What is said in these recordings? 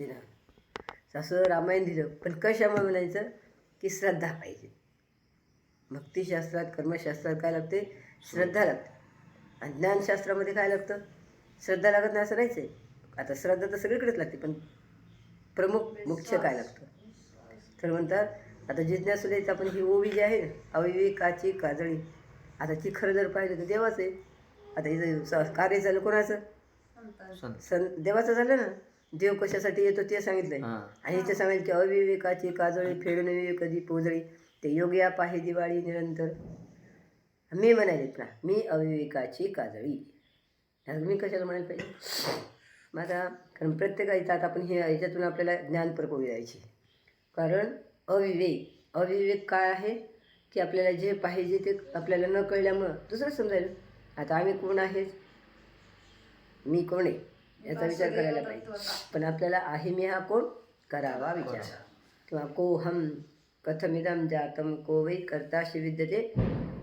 तिनं असं रामायण दिलं पण कशामुळे म्हणायचं की श्रद्धा पाहिजे. भक्तिशास्त्रात कर्मशास्त्रात काय लागते? श्रद्धा लागते. आणि ज्ञानशास्त्रामध्ये काय लागतं? श्रद्धा लागत नाही असं नाहीच आहे आता श्रद्धा तर सगळीकडेच लागते पण प्रमुख मुख्य काय लागतं? तर म्हणतात आता जिज्ञासुदेच आपण ही ओवी जी आहे ना अविवेकाची काजळी आता ती खरं जर पाहिलं तर देवाचं आहे. आता स- कार्य झालं कोणाचं? सन देवाचं झालं ना? देव कशासाठी येतो ते सांगितलंय. आणि इथे सांगितलं की अविवेकाची काजळी फेडून कधी पोजळी ते योग्या पाहे दिवाळी निरंतर. मी म्हणालेत ना मी अविवेकाची काजळी. मी कशाला म्हणायला पाहिजे? आता कारण प्रत्येकाच्या आता आपण हे याच्यातून आपल्याला ज्ञान प्रपोवी द्यायची कारण अविवेक अविवेक काय आहे? की आपल्याला जे पाहिजे ते आपल्याला न कळल्यामुळं दुसरं समजायला. आता आम्ही कोण आहेत? मी कोण आहे? याचा विचार करायला पाहिजे. पण आपल्याला आहे मी हा कोण? करावा विचार. किंवा को हम कथमिदम जातम को वै कर्ताशी विद्यते।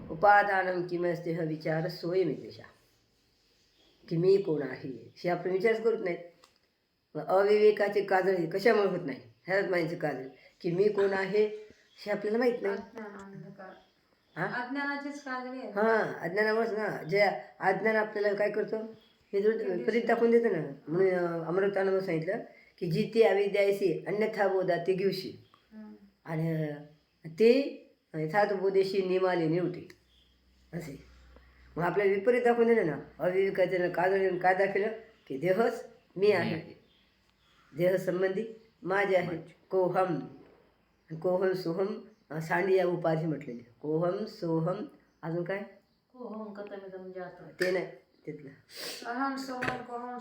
उपादानम किमस्ते हा विचार स्वयमिदेशा की मी कोण आहे? हे आपण विचारच करत नाहीत. अविवेकाचे काजळ हे कशामुळे होत नाही? ह्याच माहिती काजळ. की मी कोण आहे? हे आपल्याला माहीत नाही. हां? अज्ञानाचीच काजळी आहे हां अज्ञानामुळेच ना. जे अज्ञान आपल्याला काय करतो? हे जो विपरीत दाखवून देतं ना. म्हणून अमृतानं सांगितलं की जी ती अविद्यायसी अन्यथा बोधा ते घेऊशी. आणि ते यथात बोधेशी निमाले निवटी. असे. मग आपल्याला विपरीत दाखवून दिलं ना अविवेकाचं काजळ काय दाखवलं? की देहच मी आहे. देह संबंधी माझे आहे. कोहम. कोहम सोहम अं, सांडिया उपाधी म्हटलेली. कोहम सोहम अजून काय? जातं ते नाही. तिथलं अहम सोहम कोहम